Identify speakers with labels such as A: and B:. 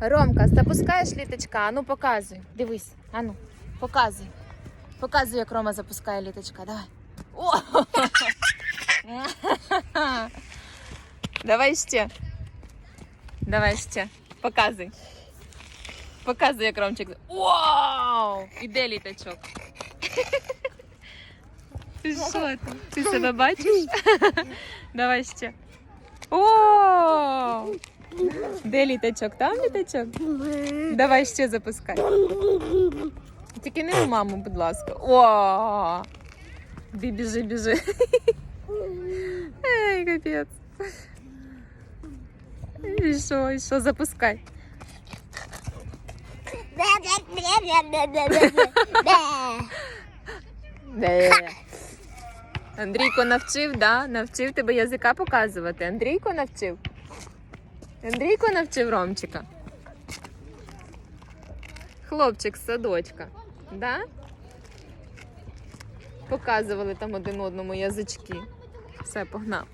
A: Ромка, запускаєш літочка? Ану, показуй. Дивись, ану, показуй. Показуй, як Рома запускає літочка. Давай. О! Давай ще. Давай ще. Показуй. Показуй, як Ромчик. Вау! Іде літачок. Ти що там? Ти себе бачиш? Давай ще. О! Де літачок? Там літачок? Давай ще запускай. Тільки не в маму, будь ласка. О! Бі, біжи, біжи. Ей, капець. І що, і що, запускай. Андрійко навчив, да? Навчив тебе язика показувати. Андрійко навчив. Андрійко навчив Ромчика. Хлопчик з садочка. Да? Показували там один одному язички. Все, погнав.